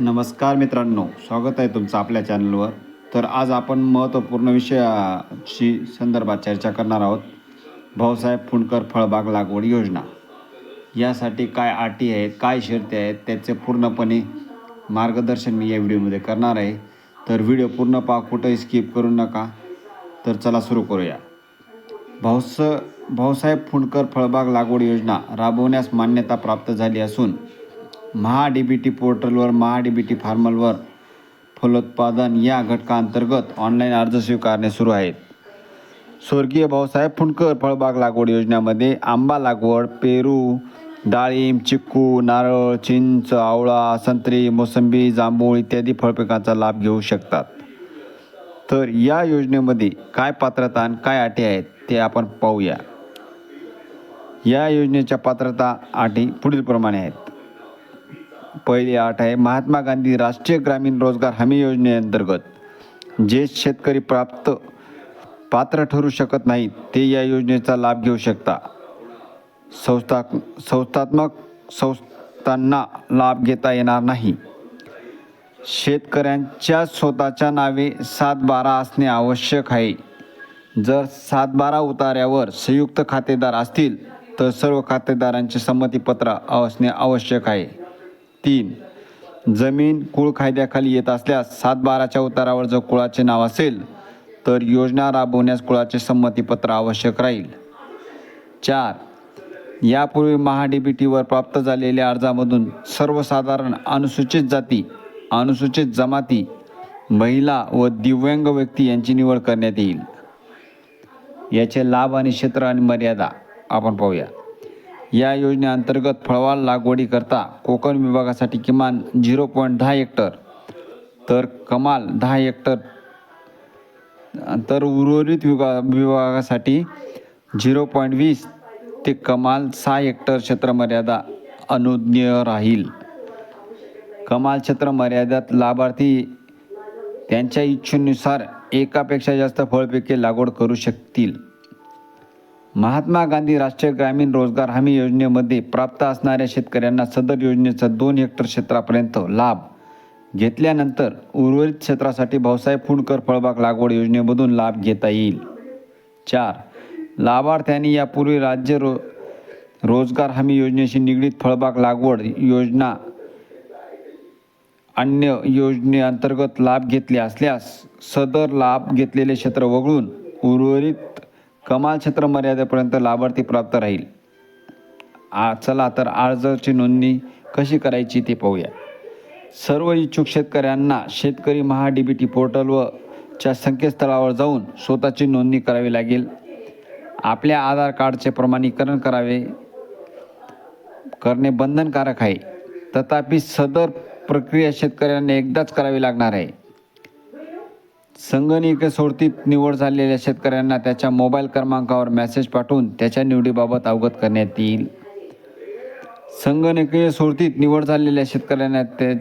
नमस्कार मित्रांनो स्वागत आहे तुमचं आपल्या चॅनलवर. तर आज आपण महत्त्वपूर्ण विषयाशी संदर्भात चर्चा करणार आहोत. भाऊसाहेब फुंडकर फळबाग लागवड योजना. यासाठी काय अटी आहेत काय शर्ती आहेत त्याचे पूर्णपणे मार्गदर्शन मी या व्हिडिओमध्ये करणार आहे. तर व्हिडिओ पूर्ण पा कुठंही स्किप करू नका. तर चला सुरू करूया. भाऊस भाऊसाहेब फुंडकर फळबाग लागवड योजना राबवण्यास मान्यता प्राप्त झाली असून महा डी बी टी पोर्टलवर महा डी बी टी फार्मलवर फलोत्पादन या घटकांतर्गत ऑनलाईन अर्ज स्वीकारणे सुरू आहेत. स्वर्गीय भाऊसाहेब फुंडकर फळबाग लागवड योजनेमध्ये आंबा लागवड पेरू डाळिंब चिक्कू नारळ चिंच आवळा संत्री मोसंबी जांभूळ इत्यादी फळपिकांचा लाभ घेऊ शकतात. तर या योजनेमध्ये काय पात्रता आणि काय अटी आहेत ते आपण पाहूया. या योजनेच्या पात्रता अटी पुढीलप्रमाणे आहेत. पहिली आठ आहे महात्मा गांधी राष्ट्रीय ग्रामीण रोजगार हमी योजनेअंतर्गत. जे शेतकरी प्राप्त पात्र ठरू शकत नाहीत ते या योजनेचा लाभ घेऊ शकता. संस्था संस्थात्मक संस्थांना लाभ घेता येणार नाही. शेतकऱ्यांच्या स्वतःच्या नावे सात बारा असणे आवश्यक आहे. जर सात बारा उतार्यावर संयुक्त खातेदार असतील तर सर्व खातेदारांचे संमतीपत्र असणे आवश्यक आहे. तीन. जमीन कुळ कायद्याखाली येत असल्यास सात बाराच्या उतारावर जर कुळाचे नाव असेल तर योजना राबवण्यास कुळाचे संमतीपत्र आवश्यक राहील. चार. यापूर्वी महा डी बी टीवर प्राप्त झालेल्या अर्जामधून सर्वसाधारण अनुसूचित जाती अनुसूचित जमाती महिला व दिव्यांग व्यक्ती यांची निवड करण्यात येईल. याचे लाभ आणि क्षेत्र आणि मर्यादा आपण पाहूया. या योजनेअंतर्गत फळवाल लागवडीकरता कोकण विभागासाठी किमान झिरो पॉईंट दहा हेक्टर तर कमाल दहा हेक्टर तर उर्वरित विभा विभागासाठी झिरो पॉईंट वीस ते कमाल सहा हेक्टर क्षेत्रमर्यादा अनुज्ञेय राहील. कमाल क्षेत्र मर्यादात लाभार्थी त्यांच्या इच्छेनुसार एकापेक्षा जास्त फळपिके लागवड करू शकतील. महात्मा गांधी राष्ट्रीय ग्रामीण रोजगार हमी योजनेमध्ये प्राप्त असणाऱ्या शेतकऱ्यांना सदर योजनेचा दोन हेक्टर क्षेत्रापर्यंत लाभ. घेतल्यानंतर उर्वरित क्षेत्रासाठी भाऊसाहेब फुंडकर फळबाग लागवड योजनेमधून लाभ घेता येईल. चार. लाभार्थ्यांनी यापूर्वी राज्य रो रोजगार हमी योजनेशी निगडीत फळबाग लागवड योजना अन्य योजनेअंतर्गत लाभ घेतले असल्यास सदर लाभ घेतलेले क्षेत्र वगळून उर्वरित कमाल क्षेत्र मर्यादेपर्यंत लाभार्थी प्राप्त राहील. आ चला तर अर्जाची नोंदणी कशी करायची ते पाहूया. सर्व इच्छुक शेतकऱ्यांना शेतकरी महा डी बी टी पोर्टलवरच्या च्या संकेतस्थळावर जाऊन स्वतःची नोंदणी करावी लागेल. आपल्या आधार कार्डचे प्रमाणीकरण करावे. करणे बंधनकारक आहे. तथापि सदर प्रक्रिया शेतकऱ्यांना एकदाच करावी लागणार आहे. संगणकीय सोडतीत निवड झालेल्या शेतकऱ्यांना त्याच्या मोबाईल क्रमांकावर मेसेज पाठवून त्याच्या निवडीबाबत अवगत करण्यात येईल. संगणकीय सोडतीत निवड झालेल्या शेतकऱ्यांना त्या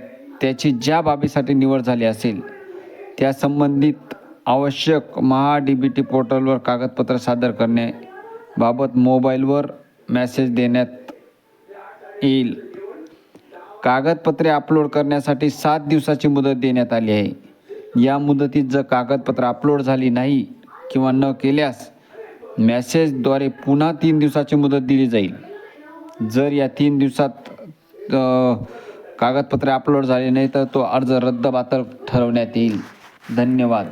त्याची ज्या बाबीसाठी निवड झाली असेल त्या संबंधित आवश्यक महा डी बी टी पोर्टलवर कागदपत्र सादर करण्याबाबत मोबाईलवर मेसेज देण्यात येईल. कागदपत्रे अपलोड करण्यासाठी सात दिवसाची मुदत देण्यात आली आहे. या मुदतीत जर कागदपत्र अपलोड झाली नाही किंवा न केल्यास मॅसेजद्वारे पुन्हा तीन दिवसाची मुदत दिली जाईल. जर या तीन दिवसात कागदपत्रे अपलोड झाले नाही तर तो अर्ज रद्दबातल ठरवण्यात येईल. धन्यवाद.